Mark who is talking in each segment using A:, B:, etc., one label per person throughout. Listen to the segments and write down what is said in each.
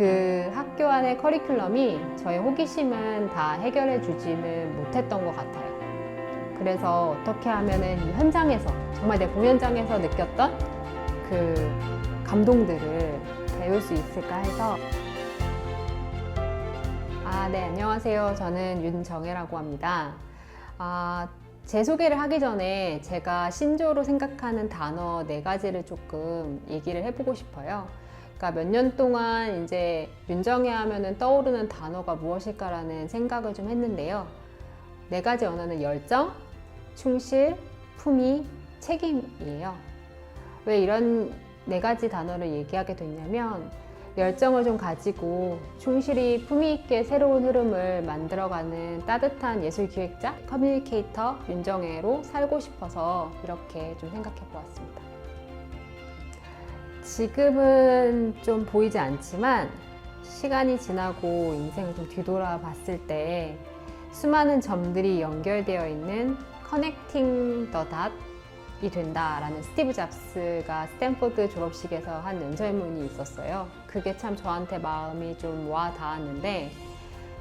A: 그 학교 안의 커리큘럼이 저의 호기심은 다 해결해 주지는 못했던 것 같아요. 그래서 어떻게 하면은 이 현장에서 정말 내 공연장에서 느꼈던 그 감동들을 배울 수 있을까 해서 아, 네, 안녕하세요. 저는 윤정혜라고 합니다. 아, 제 소개를 하기 전에 제가 신조로 생각하는 단어 네 가지를 조금 얘기를 해보고 싶어요. 그러니까 몇 년 동안 이제 윤정혜 하면은 떠오르는 단어가 무엇일까라는 생각을 좀 했는데요. 네 가지 언어는 열정, 충실, 품위, 책임이에요. 왜 이런 네 가지 단어를 얘기하게 됐냐면 열정을 좀 가지고 충실히 품위 있게 새로운 흐름을 만들어가는 따뜻한 예술 기획자, 커뮤니케이터 윤정혜로 살고 싶어서 이렇게 좀 생각해 보았습니다. 지금은 좀 보이지 않지만 시간이 지나고 인생을 좀 뒤돌아 봤을 때 수많은 점들이 연결되어 있는 커넥팅 더 닷이 된다라는 스티브 잡스가 스탠포드 졸업식에서 한 연설문이 있었어요. 그게 참 저한테 마음이 좀 와 닿았는데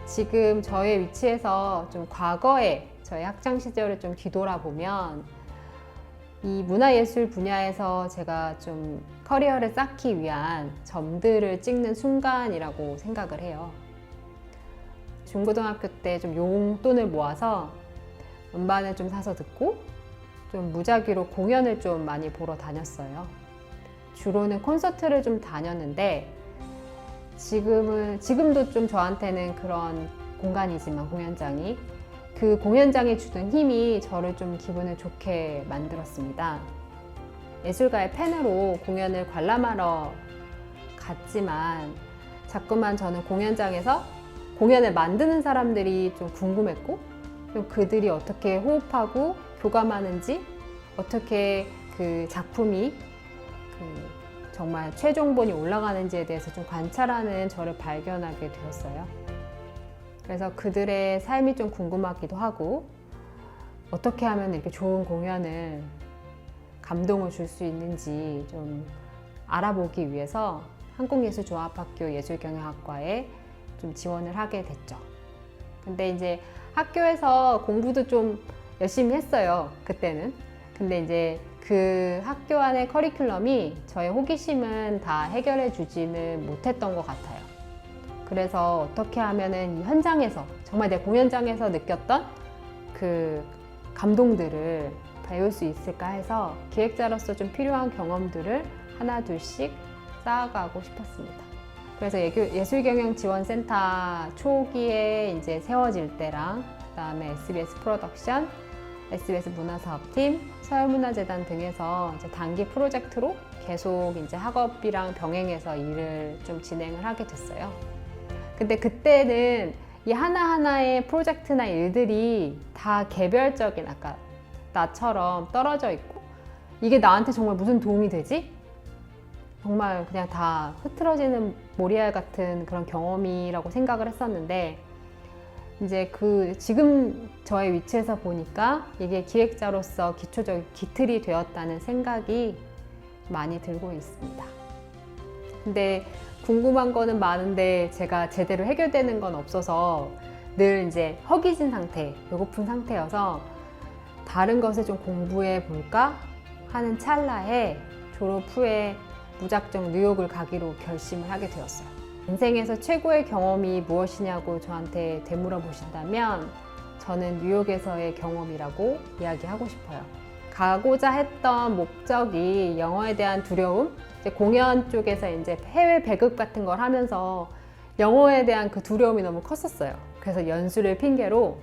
A: 지금 저의 위치에서 좀 과거에 저의 학창 시절을 좀 뒤돌아보면 이 문화예술 분야에서 제가 좀 커리어를 쌓기 위한 점들을 찍는 순간이라고 생각을 해요. 중고등학교 때 좀 용돈을 모아서 음반을 좀 사서 듣고 좀 무작위로 공연을 좀 많이 보러 다녔어요. 주로는 콘서트를 좀 다녔는데 지금은 지금도 좀 저한테는 그런 공간이지만 공연장이 그 공연장이 주는 힘이 저를 좀 기분을 좋게 만들었습니다. 예술가의 팬으로 공연을 관람하러 갔지만 자꾸만 저는 공연장에서 공연을 만드는 사람들이 좀 궁금했고 좀 그들이 어떻게 호흡하고 교감하는지 어떻게 그 작품이 그 정말 최종본이 올라가는지에 대해서 좀 관찰하는 저를 발견하게 되었어요. 그래서 그들의 삶이 좀 궁금하기도 하고 어떻게 하면 이렇게 좋은 공연을 감동을 줄 수 있는지 좀 알아보기 위해서 한국예술종합학교 예술경영학과에 좀 지원을 하게 됐죠. 근데 이제 학교에서 공부도 좀 열심히 했어요. 그때는. 근데 이제 그 학교 안의 커리큘럼이 저의 호기심은 다 해결해 주지는 못했던 것 같아요. 그래서 어떻게 하면은 이 현장에서 정말 내 공연장에서 느꼈던 그 감동들을 배울 수 있을까 해서 기획자로서 좀 필요한 경험들을 하나 둘씩 쌓아가고 싶었습니다. 그래서 예술경영지원센터 초기에 이제 세워질 때랑 그다음에 SBS 프로덕션, SBS 문화사업팀, 서울문화재단 등에서 이제 단기 프로젝트로 계속 이제 학업이랑 병행해서 일을 좀 진행을 하게 됐어요. 근데 그때는 이 하나하나의 프로젝트나 일들이 다 개별적인 아까 나처럼 떨어져 있고 이게 나한테 정말 무슨 도움이 되지? 정말 그냥 다 흐트러지는 모리알 같은 그런 경험이라고 생각을 했었는데 이제 그 지금 저의 위치에서 보니까 이게 기획자로서 기초적 기틀이 되었다는 생각이 많이 들고 있습니다. 근데 궁금한 거는 많은데 제가 제대로 해결되는 건 없어서 늘 이제 허기진 상태, 배고픈 상태여서 다른 것을 좀 공부해 볼까 하는 찰나에 졸업 후에 무작정 뉴욕을 가기로 결심을 하게 되었어요. 인생에서 최고의 경험이 무엇이냐고 저한테 되물어 보신다면 저는 뉴욕에서의 경험이라고 이야기하고 싶어요. 가고자 했던 목적이 영어에 대한 두려움, 공연 쪽에서 이제 해외 배급 같은 걸 하면서 영어에 대한 그 두려움이 너무 컸었어요. 그래서 연수를 핑계로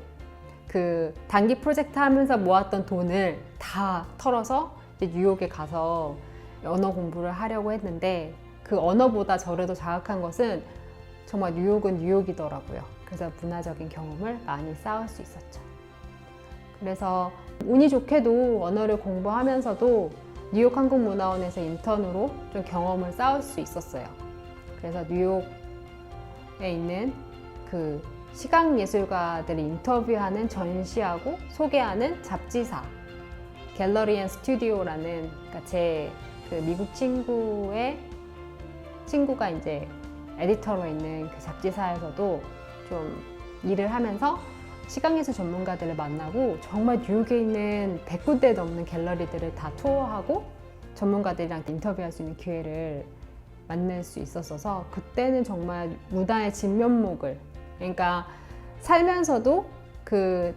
A: 그 단기 프로젝트 하면서 모았던 돈을 다 털어서 뉴욕에 가서 언어 공부를 하려고 했는데 그 언어보다 저를 더 자극한 것은 정말 뉴욕은 뉴욕이더라고요. 그래서 문화적인 경험을 많이 쌓을 수 있었죠. 그래서 운이 좋게도 언어를 공부하면서도 뉴욕 한국문화원에서 인턴으로 좀 경험을 쌓을 수 있었어요. 그래서 뉴욕에 있는 그 시각 예술가들을 인터뷰하는 전시하고 소개하는 잡지사 갤러리 앤 스튜디오라는 그러니까 제 그 미국 친구의 친구가 이제 에디터로 있는 그 잡지사에서도 좀 일을 하면서 시각예술 전문가들을 만나고 정말 뉴욕에 있는 100군데 넘는 갤러리들을 다 투어하고 전문가들이랑 인터뷰할 수 있는 기회를 만날 수 있었어서 그때는 정말 문화의 진면목을 그러니까 살면서도 그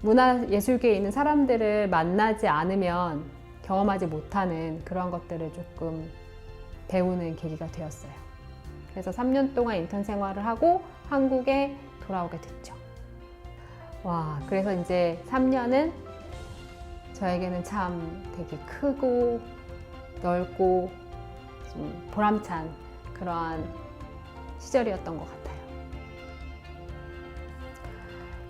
A: 문화 예술계에 있는 사람들을 만나지 않으면 경험하지 못하는 그런 것들을 조금 배우는 계기가 되었어요. 그래서 3년 동안 인턴 생활을 하고 한국에 돌아오게 됐죠. 와, 그래서 이제 3년은 저에게는 참 되게 크고 넓고 좀 보람찬 그러한 시절이었던 것 같아요.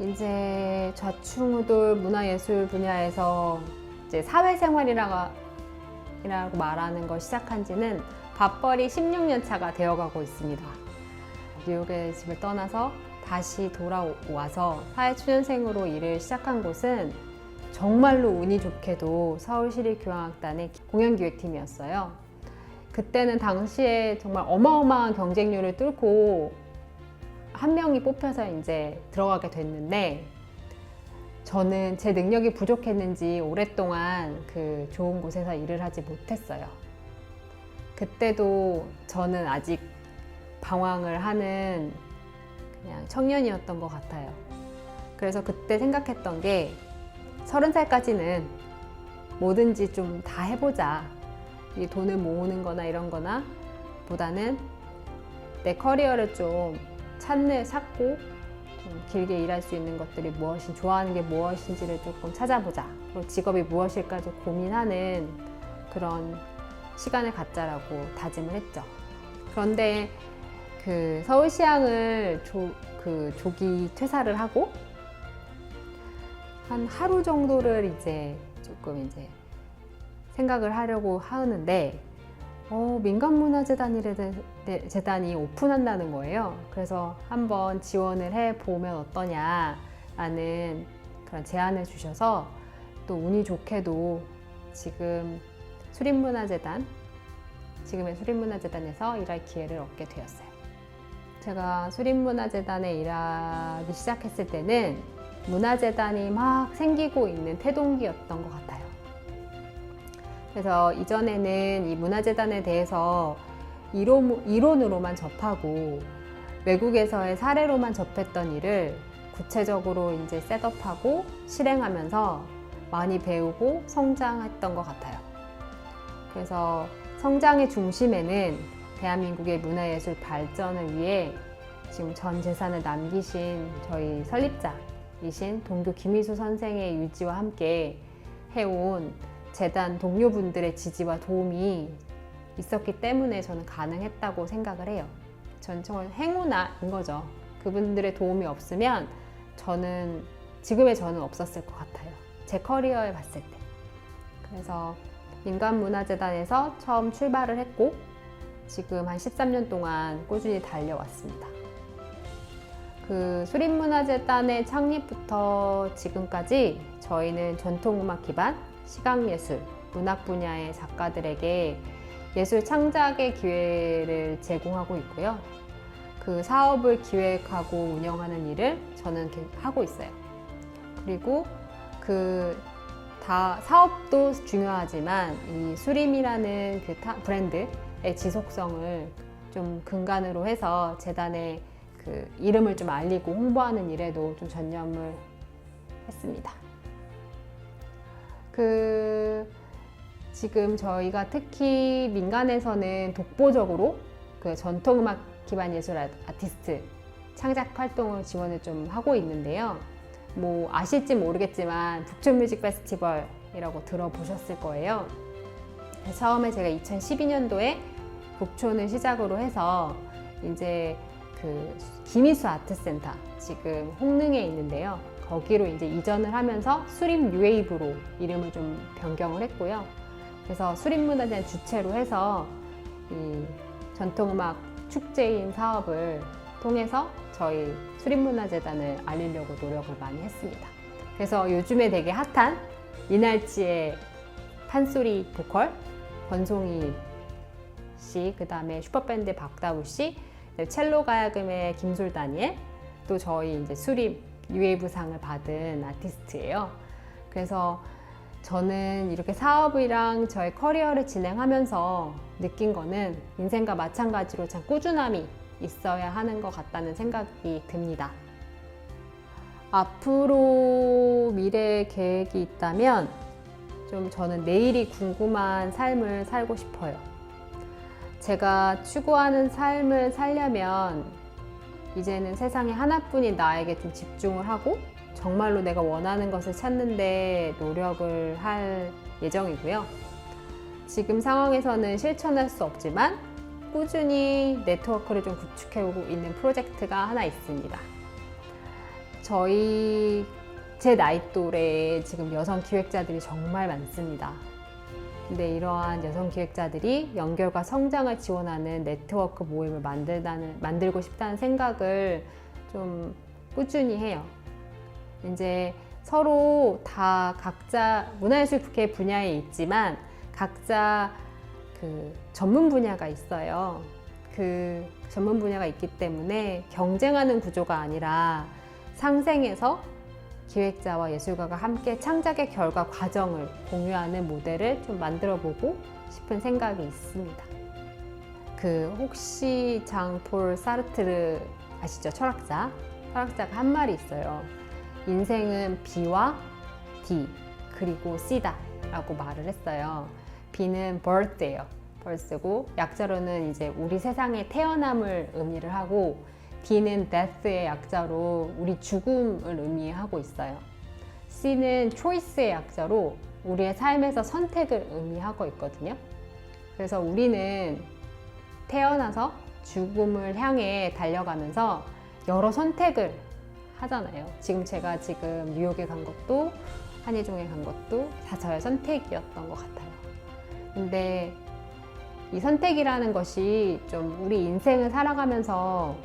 A: 이제 좌충우돌 문화예술 분야에서 이제 사회생활이라고 이라고 말하는 걸 시작한 지는 밥벌이 16년 차가 되어가고 있습니다. 뉴욕의 집을 떠나서 다시 돌아와서 사회초년생으로 일을 시작한 곳은 정말로 운이 좋게도 서울시립교향악단의 공연기획팀이었어요. 그때는 당시에 정말 어마어마한 경쟁률을 뚫고 한 명이 뽑혀서 이제 들어가게 됐는데 저는 제 능력이 부족했는지 오랫동안 그 좋은 곳에서 일을 하지 못했어요. 그때도 저는 아직 방황을 하는 그냥 청년이었던 것 같아요. 그래서 그때 생각했던 게 서른 살까지는 뭐든지 좀 다 해보자. 이 돈을 모으는 거나 이런 거나 보다는 내 커리어를 좀 찾는, 찾고 좀 길게 일할 수 있는 것들이 무엇인, 좋아하는 게 무엇인지를 조금 찾아보자. 그리고 직업이 무엇일까 좀 고민하는 그런 시간을 갖자라고 다짐을 했죠. 그런데 그 서울시향을 조, 그 조기 퇴사를 하고 한 하루 정도를 이제 조금 이제 생각을 하려고 하는데 어, 민간문화재단이래 재단이 오픈한다는 거예요. 그래서 한번 지원을 해 보면 어떠냐라는 그런 제안을 주셔서 또 운이 좋게도 지금 수립문화재단 지금의 수립문화재단에서 일할 기회를 얻게 되었어요. 제가 수립문화재단에 일하기 시작했을 때는 문화재단이 막 생기고 있는 태동기였던 것 같아요. 그래서 이전에는 이 문화재단에 대해서 이론, 이론으로만 접하고 외국에서의 사례로만 접했던 일을 구체적으로 이제 셋업하고 실행하면서 많이 배우고 성장했던 것 같아요. 그래서 성장의 중심에는 대한민국의 문화예술 발전을 위해 지금 전 재산을 남기신 저희 설립자이신 동교 김희수 선생의 유지와 함께 해온 재단 동료분들의 지지와 도움이 있었기 때문에 저는 가능했다고 생각을 해요. 전 정말 행운인 거죠. 그분들의 도움이 없으면 저는 지금의 저는 없었을 것 같아요. 제 커리어에 봤을 때. 그래서 민간문화재단에서 처음 출발을 했고 지금 한 13년 동안 꾸준히 달려왔습니다. 그 수립문화재단의 창립부터 지금까지 저희는 전통음악 기반 시각예술, 문학 분야의 작가들에게 예술 창작의 기회를 제공하고 있고요. 그 사업을 기획하고 운영하는 일을 저는 하고 있어요. 그리고 그 다 사업도 중요하지만 이 수림이라는 그 브랜드의 지속성을 좀 근간으로 해서 재단의 그 이름을 좀 알리고 홍보하는 일에도 좀 전념을 했습니다. 그 지금 저희가 특히 민간에서는 독보적으로 그 전통음악 기반 예술 아티스트 창작 활동을 지원을 좀 하고 있는데요. 뭐 아실지 모르겠지만 북촌 뮤직 페스티벌이라고 들어보셨을 거예요. 처음에 제가 2012년도에 북촌을 시작으로 해서 이제 그 김희수 아트센터 지금 홍릉에 있는데요. 거기로 이제 이전을 하면서 수립 뉴웨이브로 이름을 좀 변경을 했고요. 그래서 수립문화재 주체로 해서 이 전통음악 축제인 사업을 통해서 저희 수립문화재단을 알리려고 노력을 많이 했습니다. 그래서 요즘에 되게 핫한 이날치의 판소리 보컬 권송희 씨, 그 다음에 슈퍼밴드 박다우 씨 첼로 가야금의 김솔 다니엘, 또 저희 이제 수립 유에브상을 받은 아티스트예요. 그래서 저는 이렇게 사업이랑 저의 커리어를 진행하면서 느낀 거는 인생과 마찬가지로 참 꾸준함이 있어야 하는 것 같다는 생각이 듭니다. 앞으로 미래 계획이 있다면 좀 저는 내일이 궁금한 삶을 살고 싶어요. 제가 추구하는 삶을 살려면 이제는 세상에 하나뿐인 나에게 좀 집중을 하고 정말로 내가 원하는 것을 찾는데 노력을 할 예정이고요. 지금 상황에서는 실천할 수 없지만 꾸준히 네트워크를 좀 구축해오고 있는 프로젝트가 하나 있습니다. 저희 제 나이 또래에 지금 여성 기획자들이 정말 많습니다. 근데 이러한 여성 기획자들이 연결과 성장을 지원하는 네트워크 모임을 만들다는, 만들고 싶다는 생각을 좀 꾸준히 해요. 이제 서로 다 각자 문화예술계 분야에 있지만 각자 그 전문 분야가 있어요. 그 전문 분야가 있기 때문에 경쟁하는 구조가 아니라 상생해서 기획자와 예술가가 함께 창작의 결과 과정을 공유하는 모델을 좀 만들어 보고 싶은 생각이 있습니다. 그 혹시 장폴 사르트르 아시죠? 철학자. 철학자가 한 말이 있어요. 인생은 B와 D 그리고 C다 라고 말을 했어요. B는 birth예요. birth고 약자로는 이제 우리 세상에 태어남을 의미를 하고 D는 death의 약자로 우리 죽음을 의미하고 있어요. C는 choice의 약자로 우리의 삶에서 선택을 의미하고 있거든요. 그래서 우리는 태어나서 죽음을 향해 달려가면서 여러 선택을 하잖아요. 지금 제가 지금 뉴욕에 간 것도 한예종에 간 것도 다 저의 선택이었던 것 같아요. 근데 이 선택이라는 것이 좀 우리 인생을 살아가면서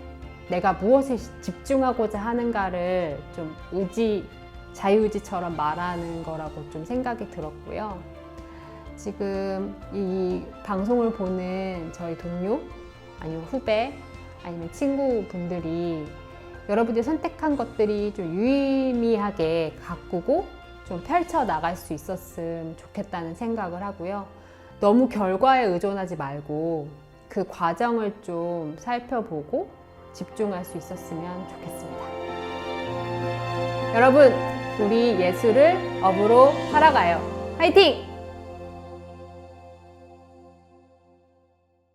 A: 내가 무엇에 집중하고자 하는가를 좀 의지, 자유의지처럼 말하는 거라고 좀 생각이 들었고요. 지금 이 방송을 보는 저희 동료, 아니면 후배, 아니면 친구분들이 여러분들이 선택한 것들이 좀 유의미하게 가꾸고 좀 펼쳐 나갈 수 있었으면 좋겠다는 생각을 하고요. 너무 결과에 의존하지 말고 그 과정을 좀 살펴보고 집중할 수 있었으면 좋겠습니다. 여러분, 우리 예술을 업으로 살아가요. 화이팅!